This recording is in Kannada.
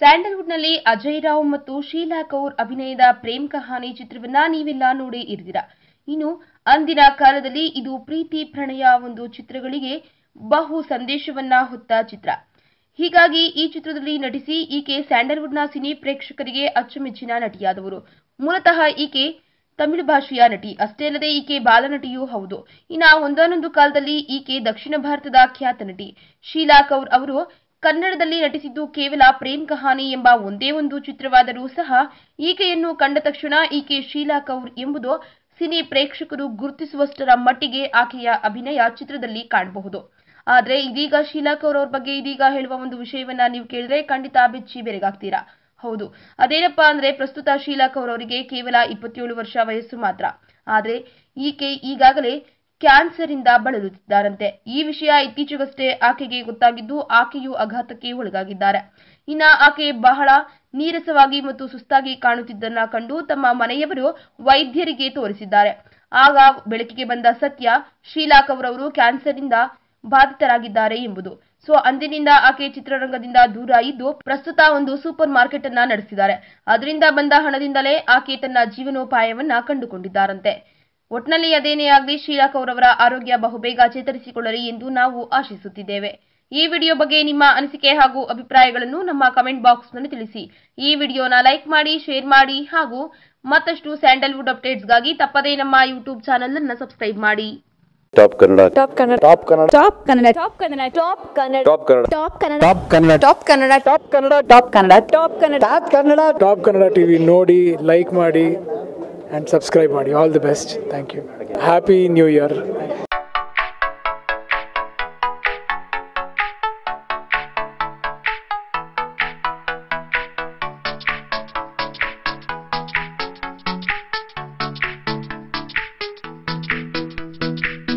ಸ್ಯಾಂಡಲ್ವುಡ್ನಲ್ಲಿ ಅಜಯ್ ರಾವ್ ಮತ್ತು ಶೀಲಾ ಕೌರ್ ಅಭಿನಯದ ಪ್ರೇಮ್ ಕಹಾನಿ ಚಿತ್ರವನ್ನ ನೀವೆಲ್ಲ ನೋಡಿ ಇರ್ತೀರಾ ಇನ್ನು ಅಂದಿನ ಕಾಲದಲ್ಲಿ ಇದು ಪ್ರೀತಿ ಪ್ರಣಯ ಒಂದು ಚಿತ್ರಗಳಿಗೆ ಬಹು ಸಂದೇಶವನ್ನ ಹೊತ್ತ ಚಿತ್ರ. ಹೀಗಾಗಿ ಈ ಚಿತ್ರದಲ್ಲಿ ನಟಿಸಿ ಈಕೆ ಸ್ಯಾಂಡಲ್ವುಡ್ನ ಸಿನಿ ಪ್ರೇಕ್ಷಕರಿಗೆ ಅಚ್ಚುಮೆಚ್ಚಿನ ನಟಿಯಾದವರು. ಮೂಲತಃ ಈಕೆ ತಮಿಳು ಭಾಷೆಯ ನಟಿ. ಅಷ್ಟೇ ಅಲ್ಲದೆ ಈಕೆ ಬಾಲನಟಿಯೂ ಹೌದು. ಇನ್ನು ಒಂದಾನೊಂದು ಕಾಲದಲ್ಲಿ ಈಕೆ ದಕ್ಷಿಣ ಭಾರತದ ಖ್ಯಾತ ನಟಿ. ಶೀಲಾ ಕೌರ್ ಅವರು ಕನ್ನಡದಲ್ಲಿ ನಟಿಸಿದ್ದು ಕೇವಲ ಪ್ರೇಮ್ ಕಹಾನಿ ಎಂಬ ಒಂದೇ ಒಂದು ಚಿತ್ರವಾದರೂ ಸಹ ಈಕೆಯನ್ನು ಕಂಡ ತಕ್ಷಣ ಈಕೆ ಶೀಲಾ ಕೌರ್ ಎಂಬುದು ಸಿನಿ ಪ್ರೇಕ್ಷಕರು ಗುರುತಿಸುವಷ್ಟರ ಮಟ್ಟಿಗೆ ಆಕೆಯ ಅಭಿನಯ ಚಿತ್ರದಲ್ಲಿ ಕಾಣಬಹುದು. ಆದರೆ ಇದೀಗ ಶೀಲಾ ಕೌರ್ ಅವ್ರ ಬಗ್ಗೆ ಇದೀಗ ಹೇಳುವ ಒಂದು ವಿಷಯವನ್ನ ನೀವು ಕೇಳಿದ್ರೆ ಖಂಡಿತ ಬೆಚ್ಚಿ ಬೆರಗಾಗ್ತೀರಾ. ಹೌದು. ಅದೇನಪ್ಪಾ ಅಂದ್ರೆ ಪ್ರಸ್ತುತ ಶೀಲಾ ಕೌರ್ ಅವರಿಗೆ ಕೇವಲ ಇಪ್ಪತ್ತೇಳು ವರ್ಷ ವಯಸ್ಸು ಮಾತ್ರ. ಆದರೆ ಈಕೆ ಈಗಾಗಲೇ ಕ್ಯಾನ್ಸರ್ ಇಂದ ಬಳಲುತ್ತಿದ್ದಾರಂತೆ. ಈ ವಿಷಯ ಇತ್ತೀಚೆಗಷ್ಟೇ ಆಕೆಗೆ ಗೊತ್ತಾಗಿದ್ದು, ಆಕೆಯು ಆಘಾತಕ್ಕೆ ಒಳಗಾಗಿದ್ದಾರೆ. ಇನ್ನ ಆಕೆ ಬಹಳ ನೀರಸವಾಗಿ ಮತ್ತು ಸುಸ್ತಾಗಿ ಕಾಣುತ್ತಿದ್ದನ್ನ ಕಂಡು ತಮ್ಮ ಮನೆಯವರು ವೈದ್ಯರಿಗೆ ತೋರಿಸಿದ್ದಾರೆ. ಆಗ ಬೆಳಕಿಗೆ ಬಂದ ಸತ್ಯ ಶೀಲಾ ಕೌರ್ ಅವರು ಕ್ಯಾನ್ಸರ್ ಇಂದ ಬಾಧಿತರಾಗಿದ್ದಾರೆ ಎಂಬುದು. ಸೊ, ಅಂದಿನಿಂದ ಆಕೆ ಚಿತ್ರರಂಗದಿಂದ ದೂರ ಇದ್ದು, ಪ್ರಸ್ತುತ ಒಂದು ಸೂಪರ್ ಮಾರ್ಕೆಟ್ ಅನ್ನ ನಡೆಸಿದ್ದಾರೆ. ಅದರಿಂದ ಬಂದ ಹಣದಿಂದಲೇ ಆಕೆ ತನ್ನ ಜೀವನೋಪಾಯವನ್ನ ಕಂಡುಕೊಂಡಿದ್ದಾರಂತೆ. ಒಟ್ನಲ್ಲಿ ಅದೇನೇ ಆಗಲಿ ಶೀಲಾ ಕೌರ್ ಅವರ ಆರೋಗ್ಯ ಬಹುಬೇಗ ಚೇತರಿಸಿಕೊಳ್ಳಲಿ ಎಂದು ನಾವು ಆಶಿಸುತ್ತಿದ್ದೇವೆ ಈ ವಿಡಿಯೋ ಬಗ್ಗೆ ನಿಮ್ಮ ಅನಿಸಿಕೆ ಹಾಗೂ ಅಭಿಪ್ರಾಯಗಳನ್ನು ನಮ್ಮ ಕಮೆಂಟ್ ಬಾಕ್ಸ್ನಲ್ಲಿ ತಿಳಿಸಿ ಈ ವಿಡಿಯೋನ ಲೈಕ್ ಮಾಡಿ ಶೇರ್ ಮಾಡಿ ಹಾಗೂ ಮತ್ತಷ್ಟು ಸ್ಯಾಂಡಲ್ವುಡ್ ಅಪ್ಡೇಟ್ಸ್ಗಾಗಿ ತಪ್ಪದೇ ನಮ್ಮ ಯೂಟ್ಯೂಬ್ ಚಾನೆಲ್ ಅನ್ನು ಸಬ್ಸ್ಕ್ರೈಬ್ ಮಾಡಿ top Kannada top Kannada top Kannada top Kannada top Kannada top Kannada top Kannada top Kannada top Kannada top Kannada top Kannada top Kannada top Kannada top Kannada top Kannada TV ನೋಡಿ ಲೈಕ್ ಮಾಡಿ ಆ್ಯಂಡ್ ಸಬ್ಸ್ಕ್ರೈಬ್ ಮಾಡಿ all the best thank you happy new year